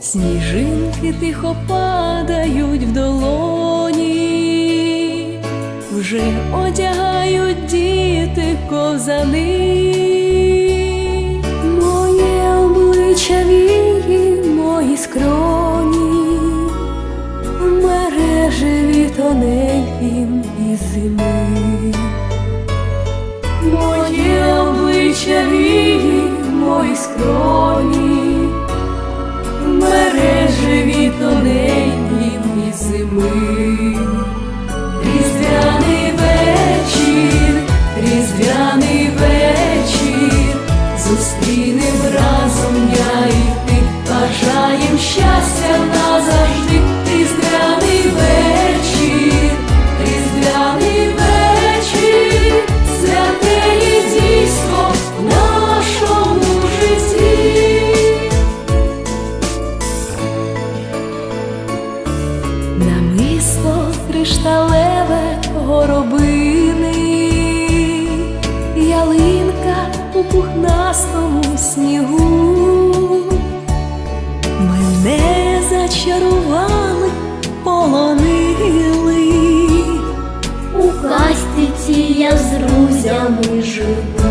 Сніжинки тихо падають в долоні, вже одягають діти ковзани. Моє обличчя вії, мої скроні, мережеві тоненьким і зими. Моє обличчя вії, мої скроні, і кришталеве горобини, ялинка у пухнастому снігу, мене зачарували, полонили, У кастиці я з друзями живу.